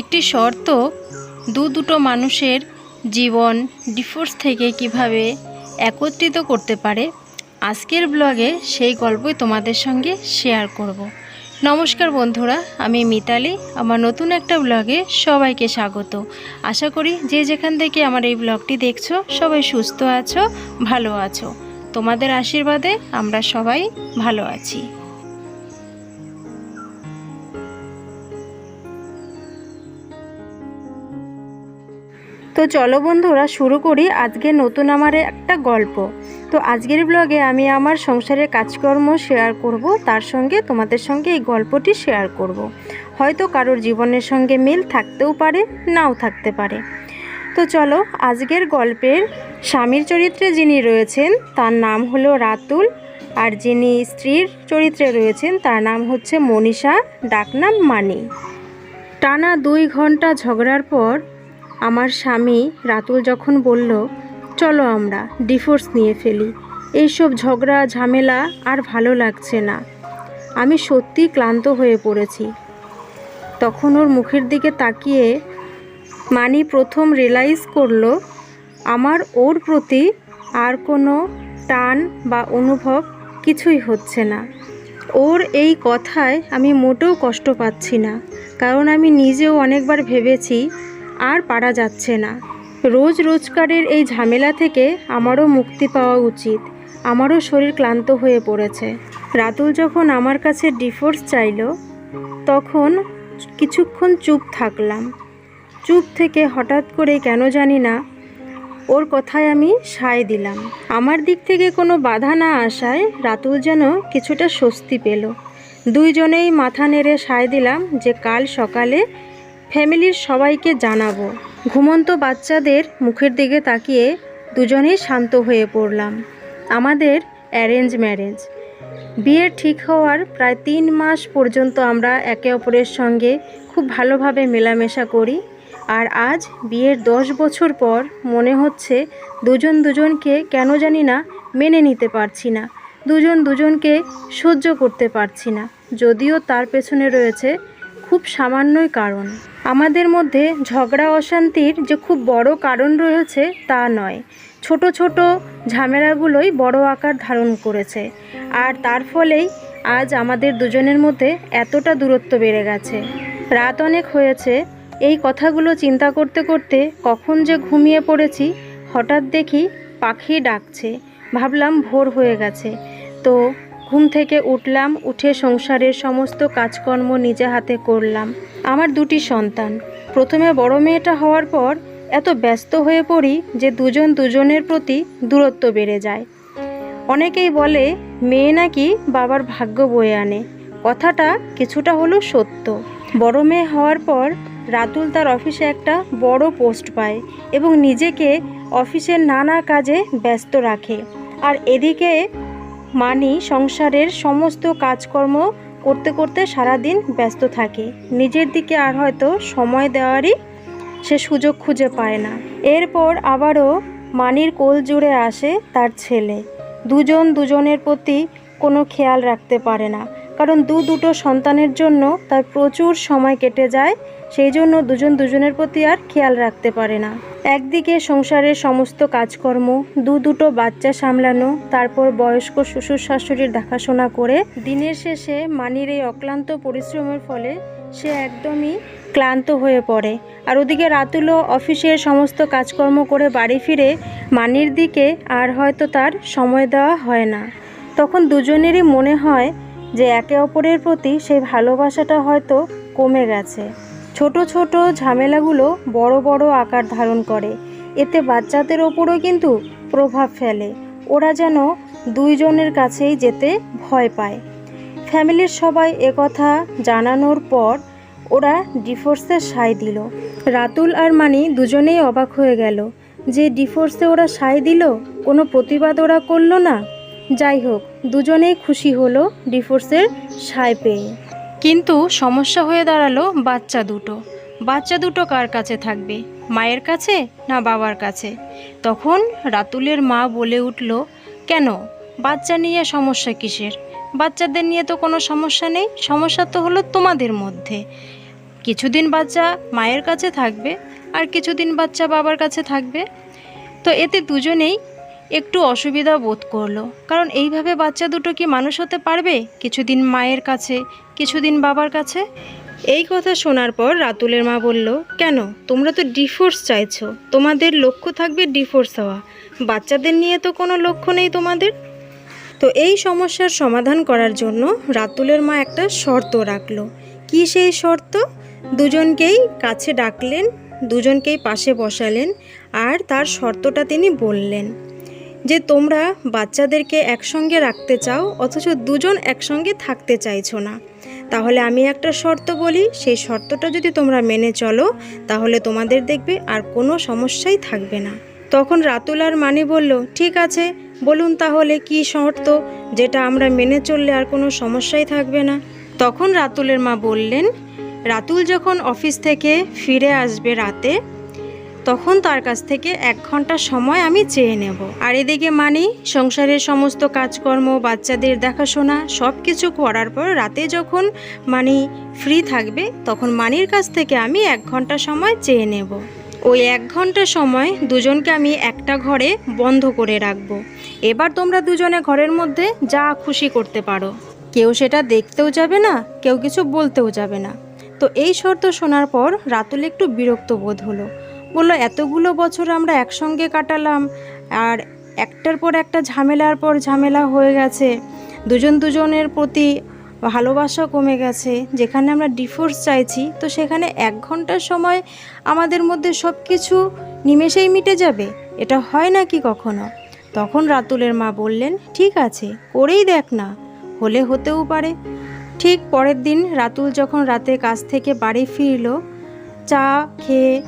একটি শর্ত, দু দুটো মানুষের জীবন ডিফোর্স থেকে কীভাবে একত্রিত করতে পারে, আজকের ব্লগে সেই গল্পই তোমাদের সঙ্গে শেয়ার করব। নমস্কার বন্ধুরা, আমি মিতালি, আমার নতুন একটা ব্লগে সবাইকে স্বাগত। আশা করি যে যেখান থেকে আমার এই ব্লগটি দেখছ, সবাই সুস্থ আছো, ভালো আছো। তোমাদের আশীর্বাদে আমরা সবাই ভালো আছি। তো চলো বন্ধুরা, শুরু করি আজকে নতুন আমার একটা গল্প। তো আজকের ব্লগে আমি আমার সংসারের কাজকর্ম শেয়ার করব, তার সঙ্গে তোমাদের সঙ্গে এই গল্পটি শেয়ার করব। হয়তো কারোর জীবনের সঙ্গে মিল থাকতেও পারে, নাও থাকতে পারে। তো চলো, আজকের গল্পের স্বামীর চরিত্রে যিনি রয়েছেন, তার নাম হলো রাতুল। আর যিনি স্ত্রীর চরিত্রে রয়েছেন, তার নাম হচ্ছে মনীষা, ডাকনাম মানি। টানা দুই ঘণ্টা ঝগড়ার পর আমার স্বামী রাতুল যখন বলল, চলো আমরা, ডিভোর্স নিয়ে ফেলি। এইসব ঝগড়া, ঝামেলা আর ভালো লাগছে না। আমি সত্যি ক্লান্ত হয়ে পড়েছি। তখন ওর মুখের দিকে তাকিয়ে মানি প্রথম রিয়েলাইজ করল, আমার ওর প্রতি আর কোনো টান বা অনুভব কিছুই হচ্ছে না। ওর এই কথায় আমি মোটেও কষ্ট পাচ্ছি না। কারণ আমি নিজেও অনেকবার ভেবেছি আর পারা যাচ্ছে না। রোজ রোজকারের এই ঝামেলা থেকে আমারও মুক্তি পাওয়া উচিত। আমারও শরীর ক্লান্ত হয়ে পড়েছে। রাতুল যখন আমার কাছে ডিফোর্স চাইলো, তখন কিছুক্ষণ চুপ থাকলাম। চুপ থেকে হঠাৎ করে কেন জানি না, ওর কথায় আমি সায় দিলাম। আমার দিক থেকে কোনো বাধা না আসায় রাতুল যেন কিছুটা স্বস্তি পেল। দুইজনেই মাথা নেড়ে সায় দিলাম যে কাল সকালে ফ্যামিলির সবাইকে জানাব। ঘুমন্ত বাচ্চাদের মুখের দিকে তাকিয়ে দুজনেই শান্ত হয়ে পড়লাম। আমাদের অ্যারেঞ্জ ম্যারেজ। বিয়ে ঠিক হওয়ার প্রায় তিন মাস পর্যন্ত আমরা একে অপরের সঙ্গে খুব ভালোভাবে মেলামেশা করি। আর আজ বিয়ের দশ বছর পর মনে হচ্ছে দুজন দুজনকে কেন জানি না মেনে নিতে পারছি না। দুজন দুজনকে সহ্য করতে পারছি না। যদিও তার পেছনে রয়েছে খুব সামান্যই কারণ। আমাদের মধ্যে ঝগড়া অশান্তির যে খুব বড় কারণ রয়েছে তা নয়। ছোট ছোট ঝামেলাগুলোই বড় আকার ধারণ করেছে। আর তার ফলেই আজ আমাদের দুজনের মধ্যে এতটা দূরত্ব বেড়ে গেছে। রাত অনেক হয়েছে। এই কথাগুলো চিন্তা করতে করতে কখন যে ঘুমিয়ে পড়েছি, হঠাৎ দেখি পাখি ডাকছে। ভাবলাম ভোর হয়ে গেছে। তো ঘুম থেকে উঠলাম, উঠে সংসারের সমস্ত কাজকর্ম নিজে হাতে করলাম। আমার দুটি সন্তান। প্রথমে বড় মেয়েটা হওয়ার পর এত ব্যস্ত হয়ে পড়ি যে দুজন দুজনের প্রতি দূরত্ব বেড়ে যায়। অনেকেই বলে, মেয়ে নাকি বাবার ভাগ্য বয়ে আনে। কথাটা কিছুটা হলেও সত্য। বড় মেয়ে হওয়ার পর রাতুল তার অফিসে একটা বড় পোস্ট পায় এবং নিজেকে অফিসের নানা কাজে ব্যস্ত রাখে। আর এদিকে মানি সংসারের সমস্ত কাজকর্ম করতে করতে সারাদিন ব্যস্ত থাকে। নিজের দিকে আর হয়তো সময় দেওয়ারই সে সুযোগ খুঁজে পায় না। এরপর আবারও মানির কোল জুড়ে আসে তার ছেলে। দুজন দুজনের প্রতি কোনো খেয়াল রাখতে পারে না। কারণ দু দুটো সন্তানের জন্য তার প্রচুর সময় কেটে যায়, সেই জন্য দুজন দুজনের প্রতি আর খেয়াল রাখতে পারে না। একদিকে সংসারের সমস্ত কাজকর্ম, দু দুটো বাচ্চা সামলানো, তারপর বয়স্ক শ্বশুর শাশুড়ির দেখাশোনা করে, দিনের শেষে মানির এই অক্লান্ত পরিশ্রমের ফলে সে একদমই ক্লান্ত হয়ে পড়ে। আর ওদিকে রাতুলও অফিসের সমস্ত কাজকর্ম করে বাড়ি ফিরে মানির দিকে আর হয়তো তার সময় দেওয়া হয় না। তখন দুজনেরই মনে হয় যে একে অপরের প্রতি সেই ভালোবাসাটা হয়তো কমে গেছে। ছোট ছোট ঝামেলাগুলো বড় বড় আকার ধারণ করে। এতে বাচ্চাদের ওপরও কিন্তু প্রভাব ফেলে। ওরা যেন দুইজনের কাছেই যেতে ভয় পায়। ফ্যামিলির সবাই একথা জানানোর পর ওরা ডিভোর্সে সায় দিল। রাতুল আর মানি দুজনেই অবাক হয়ে গেল। যে ডিফোর্সে ওরা সায় দিল, কোনো প্রতিবাদ ওরা করল না? যাই হোক দুজনেই খুশি হলো ডিফোর্সের সায় পেয়ে। কিন্তু সমস্যা হয়ে দাঁড়াল বাচ্চা দুটো। বাচ্চা দুটো কার কাছে থাকবে? মায়ের কাছে না বাবার কাছে? তখন রাতুলের মা বলে উঠল, কেন? বাচ্চা নিয়ে সমস্যা কিসের? বাচ্চাদের নিয়ে তো কোনো সমস্যা নেই। সমস্যা তো হলো তোমাদের মধ্যে। কিছুদিন বাচ্চা মায়ের কাছে থাকবে আর কিছুদিন বাচ্চা বাবার কাছে থাকবে। তো এতে দুজনেই একটু অসুবিধা বোধ করল। কারণ এইভাবে বাচ্চা দুটো কি মানুষ হতে পারবে? কিছুদিন মায়ের কাছে, কিছুদিন বাবার কাছে? এই কথা শোনার পর রাতুলের মা বলল, কেন? তোমরা তো ডিফোর্স চাইছো। তোমাদের লক্ষ্য থাকবে ডিফোর্স হওয়া। বাচ্চাদের নিয়ে তো কোনো লক্ষ্য নেই তোমাদের? তো এই সমস্যার সমাধান করার জন্য রাতুলের মা একটা শর্ত রাখল। কি সেই শর্ত? দুজনকেই কাছে ডাকলেন, দুজনকেই পাশে বসালেন, আর তার শর্তটা তিনি বললেন। যে তোমরা বাচ্চাদেরকে একসঙ্গে রাখতে চাও, অথচ দুজন একসঙ্গে থাকতে চাইছো না। তাহলে আমি একটা শর্ত বলি, সেই শর্তটা যদি তোমরা মেনে চলো, তাহলে তোমাদের দেখবে আর কোনো সমস্যাই থাকবে না। তখন রাতুল আর মানি বলল, ঠিক আছে, বলুন তাহলে কি শর্ত, যেটা আমরা মেনে চললে আর কোনো সমস্যাই থাকবে না? তখন রাতুলের মা বললেন, রাতুল যখন অফিস থেকে ফিরে আসবে রাতে তখন তার কাছ থেকে এক ঘণ্টা সময় আমি চেয়ে নেব। আর এদিকে মানি, সংসারের সমস্ত কাজকর্ম, বাচ্চাদের দেখাশোনা সব কিছু করার পর রাতে যখন মানি ফ্রি থাকবে, তখন মানির কাছ থেকে আমি এক ঘণ্টা সময় চেয়ে নেব। ওই এক ঘণ্টা সময় দুজনকে আমি একটা ঘরে বন্ধ করে রাখব। এবার তোমরা দুজনে ঘরের মধ্যে যা খুশি করতে পারো। কেউ সেটা দেখতেও যাবে না, কেউ কিছু বলতেও যাবে না। তো এই শর্ত শোনার পর রাতুল একটু বিরক্ত বোধ হলো। বলল, এতগুলো বছর আমরা একসঙ্গে কাটালাম আর একটার পর একটা ঝামেলার পর ঝামেলা হয়ে গেছে। দুজন দুজনের প্রতি ভালোবাসা কমে গেছে। যেখানে আমরা ডিফোর্স চাইছি, তো সেখানে এক ঘণ্টার সময় আমাদের মধ্যে সব কিছু নিমেষেই মিটে যাবে। এটা হয় না কি কখনো? তখন রাতুলের মা বললেন, ঠিক আছে, করেই দেখ না, হলে হতেও পারে। ঠিক পরের দিন রাতুল যখন রাতে কাজ থেকে বাড়ি ফিরল, চা খেয়ে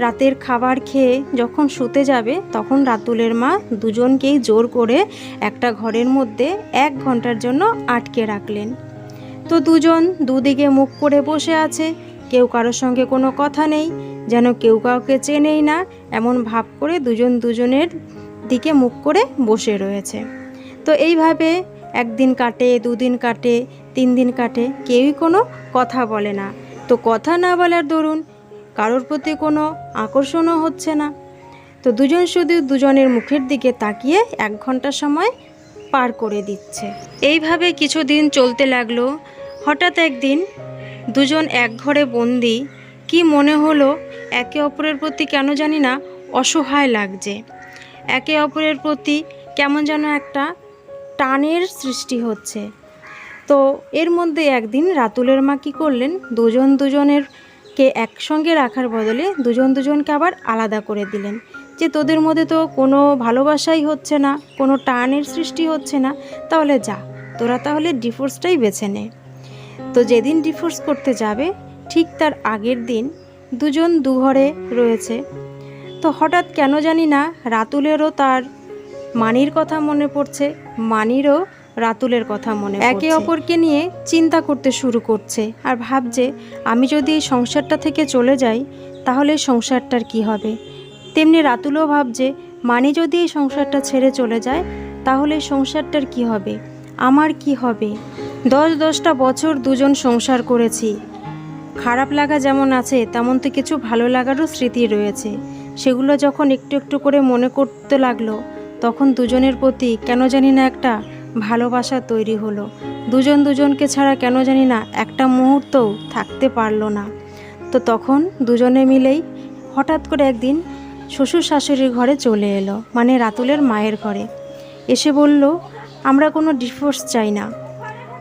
রাতের খাবার খেয়ে যখন শুতে যাবে, তখন রাতুলের মা দুজনকেই জোর করে একটা ঘরের মধ্যে এক ঘণ্টার জন্য আটকে রাখলেন। তো দুজন দুদিকে মুখ করে বসে আছে। কেউ কারোর সঙ্গে কোনো কথা নেই, যেন কেউ কাউকে চেনেই না, এমন ভাব করে দুজন দুজনের দিকে মুখ করে বসে রয়েছে। তো এইভাবে একদিন কাটে, দুদিন কাটে, তিন দিন কাটে, কেউই কোনো কথা বলে না। তো কথা না বলার দরুন কারোর প্রতি কোনো আকর্ষণও হচ্ছে না। তো দুজন শুধু দুজনের মুখের দিকে তাকিয়ে এক ঘণ্টা সময় পার করে দিচ্ছে। এইভাবে কিছুদিন চলতে লাগল। হঠাৎ একদিন দুজন এক ঘরে বন্দি। কি মনে হলো, একে অপরের প্রতি কেন জানি না অসহায় লাগছে। একে অপরের প্রতি কেমন যেন একটা টানের সৃষ্টি হচ্ছে। তো এর মধ্যে একদিন রাতুলের মা কী করলেন? দুজন দুজনের কে একসঙ্গে রাখার বদলে দুজন দুজনকে আবার আলাদা করে দিলেন। যে তোদের মধ্যে তো কোনো ভালোবাসাই হচ্ছে না, কোনো টানের সৃষ্টি হচ্ছে না, তাহলে যা, তোরা তাহলে ডিভোর্সটাই বেছে নে। তো যেদিন ডিভোর্স করতে যাবে, ঠিক তার আগের দিন দুজন দুঘরে রয়েছে। তো হঠাৎ কেন জানি না, রাতুলেরও তার মানির কথা মনে পড়ছে, মানিরও রাতুলের কথা মনে একে অপরকে নিয়ে চিন্তা করতে শুরু করছে আর ভাবছে আমি যদি এই সংসারটা থেকে চলে যাই তাহলে সংসারটার কি হবে? তেমনি রাতুলও ভাবছে মানি যদি এই সংসারটা ছেড়ে চলে যায় তাহলে এই সংসারটার কি হবে? আমার কি হবে? দশ দশটা বছর দুজন সংসার করেছি। খারাপ লাগা যেমন আছে তেমন তো কিছু ভালো লাগারও স্মৃতি রয়েছে। সেগুলো যখন একটু একটু করে মনে করতে লাগল তখন দুজনের প্রতি কেন জানি না একটা ভালোবাসা তৈরি হলো। দুজন দুজনকে ছাড়া কেন জানি না একটা মুহূর্তও থাকতে পারল না। তো তখন দুজনে মিলেই হঠাৎ করে একদিন শ্বশুর শাশুড়ির ঘরে চলে এলো মানে রাতুলের মায়ের ঘরে। এসে বলল, আমরা কোনো ডিভোর্স চাই না।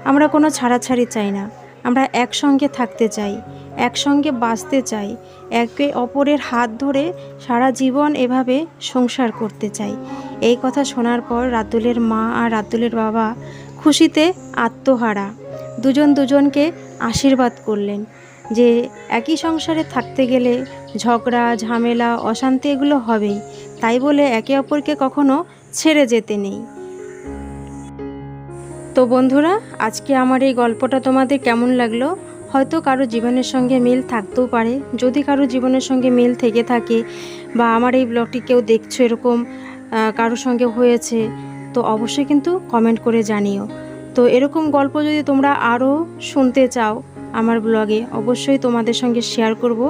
আমরা কোনো ছাড়াছাড়ি চাই না। আমরা একসঙ্গে থাকতে চাই, একসঙ্গে বাঁচতে চাই, একে অপরের হাত ধরে সারা জীবন এভাবে সংসার করতে চাই। এই কথা শোনার পর রাতুলের মা আর রাতুলের বাবা খুশিতে আত্মহারা। দুজন দুজনকে আশীর্বাদ করলেন যে একই সংসারে থাকতে গেলে ঝগড়া, ঝামেলা, অশান্তি এগুলো হবেই। তাই বলে একে অপরকে কখনো ছেড়ে যেতে নেই। তো বন্ধুরা, আজকে আমার এই গল্পটা তোমাদের কেমন লাগল? হয়তো কারও জীবনের সঙ্গে মিল থাকতেও পারে। যদি কারও জীবনের সঙ্গে মিল থেকে থাকে বা আমার এই ব্লগটি কেউ দেখছ এরকম কারোর সঙ্গে হয়েছে, তো অবশ্যই কিন্তু কমেন্ট করে জানিও। তো এরকম গল্প যদি তোমরা আরও শুনতে চাও আমার ব্লগে অবশ্যই তোমাদের সঙ্গে শেয়ার করব।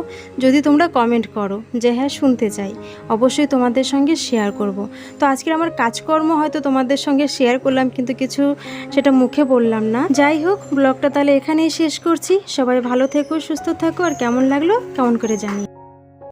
যদি তোমরা কমেন্ট করো যে হ্যাঁ শুনতে চাই, অবশ্যই তোমাদের সঙ্গে শেয়ার করব। তো আজকের আমার কাজকর্ম হয়তো তোমাদের সঙ্গে শেয়ার করলাম, কিন্তু কিছু সেটা মুখে বললাম না। যাই হোক ব্লগটা তাহলে এখানেই শেষ করছি। সবাই ভালো থেকো, সুস্থ থাকো, আর কেমন লাগল, কেমন করে জানি